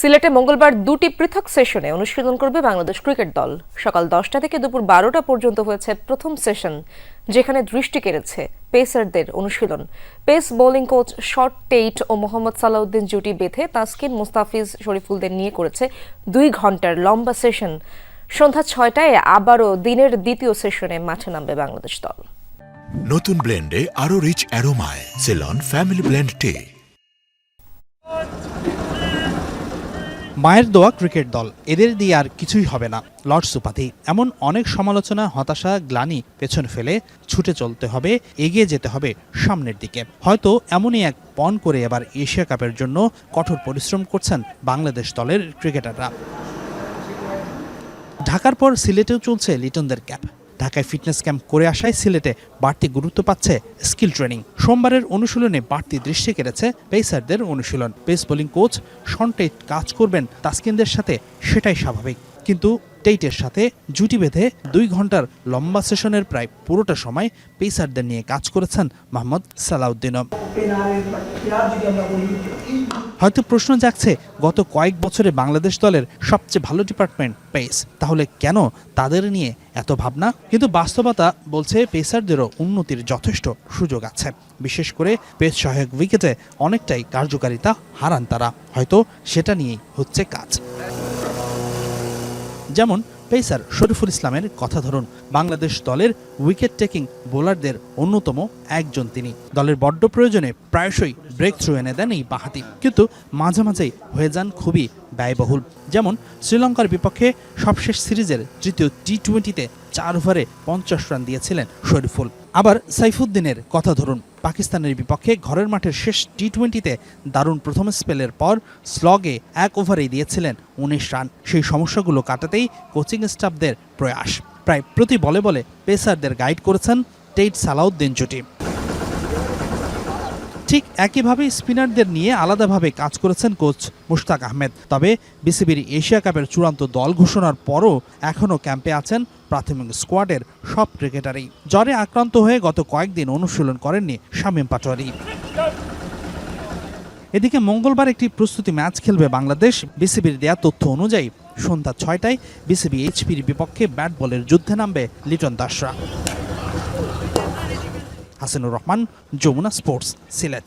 সিলেটে মঙ্গলবার দুটি পৃথক সেশনে অনুশীলন করবে বাংলাদেশ ক্রিকেট দল। সকাল দশটা থেকে দুপুর বারোটা পর্যন্ত হয়েছে প্রথম সেশন, যেখানে দৃষ্টি কেড়েছে পেসারদের অনুশীলন। পেস বোলিং কোচ শর্ট টেইট ও মোহাম্মদ সালাউদ্দিন জুটি বেঁধে তাসকিন মুস্তাফিজ শরীফুলদের নিয়ে করেছে দুই ঘণ্টার লম্বা সেশন। সন্ধ্যা ছয়টায় আবারও দিনের দ্বিতীয় সেশনে মাঠে নামবে বাংলাদেশ দল। নতুন ব্লেন্ডে আরও রিচ অ্যারোমায় সেলন ফ্যামিলি ব্লেন্ড টে মায়ের দোয়া ক্রিকেট দল, এদের দিয়ে আর কিছুই হবে না লর্ডস উপাধি এমন অনেক সমালোচনা, হতাশা, গ্লানি পেছন ফেলে ছুটে চলতে হবে, এগিয়ে যেতে হবে সামনের দিকে। হয়তো এমনই এক পণ করে এবার এশিয়া কাপের জন্য কঠোর পরিশ্রম করছেন বাংলাদেশ দলের ক্রিকেটাররা। ঢাকার পর সিলেটেও চলছে লিটনদের ক্যাম্প ঢাকায় ফিটনেস ক্যাম্প করে আসায় সিলেটে বাড়তি গুরুত্ব পাচ্ছে স্কিল ট্রেনিং। সোমবারের অনুশীলনে বাড়তি দৃষ্টি কেড়েছে পেসারদের অনুশীলন। পেস বোলিং কোচ সন্টেট কাজ করবেন তাস্কিনদের সাথে, সেটাই স্বাভাবিক। কিন্তু টেইটের সাথে জুটি বেঁধে দুই ঘণ্টার লম্বা সেশনের প্রায় পুরোটা সময় পেসারদের নিয়ে কাজ করেছেন মোহাম্মদ সালাউদ্দিনও। হয়তো প্রশ্ন জাগছে, গত কয়েক বছরে বাংলাদেশ দলের সবচেয়ে ভালো ডিপার্টমেন্ট পেস, তাহলে কেন তাদের নিয়ে এত ভাবনা? কিন্তু বাস্তবতা বলছে পেসারদেরও উন্নতির যথেষ্ট সুযোগ আছে। বিশেষ করে পেস সহায়ক উইকেটে অনেকটাই কার্যকারিতা হারান তারা। হয়তো সেটা নিয়েই হচ্ছে কাজ। যেমন পেসার শরীফুল ইসলামের কথা ধরুন, বাংলাদেশ দলের উইকেট টেকিং বোলারদের অন্যতম একজন তিনি। দলের বড্ড প্রয়োজনে প্রায়শই ব্রেক থ্রু এনে দেন এই বাহাতি। কিন্তু মাঝে মাঝেই হয়ে যান খুবই ব্যয়বহুল। যেমন শ্রীলঙ্কার বিপক্ষে সবশেষ সিরিজের তৃতীয় টি টোয়েন্টিতে চার ওভারে পঞ্চাশ রান দিয়েছিলেন শরীফুল। আবার সাইফুদ্দিনের কথা ধরুন পাকিস্তানের বিপক্ষে ঘরের মাঠের শেষ টি টোয়েন্টিতে দারুণ প্রথম স্পেলের পর স্লগে এক ওভারেই দিয়েছিলেন উনিশ রান। সেই সমস্যাগুলো কাটাতেই কোচিং স্টাফদের প্রয়াস। প্রায় প্রতি বলে বলে পেসারদের গাইড করেছেন টেইট সালাউদ্দিন জুটি। ঠিক একইভাবে স্পিনারদের নিয়ে আলাদাভাবে কাজ করেছেন কোচ মুশতাক আহমেদ। তবে বিসিবির এশিয়া কাপের চূড়ান্ত দল ঘোষণার পরও এখনও ক্যাম্পে আছেন প্রাথমিক স্কোয়াডের সব ক্রিকেটারই। জ্বরে আক্রান্ত হয়ে গত কয়েকদিন অনুশীলন করেননি শামীম পাটোয়ারি। এদিকে মঙ্গলবার একটি প্রস্তুতি ম্যাচ খেলবে বাংলাদেশ। বিসিবির দেয়া তথ্য অনুযায়ী সন্ধ্যা ছয়টায় বিসিবি এইচপির বিপক্ষে ব্যাট বলের যুদ্ধে নামবে লিটন দাসরা। হাসিনুর রহমান যমুনা স্পোর্টস সিলেট।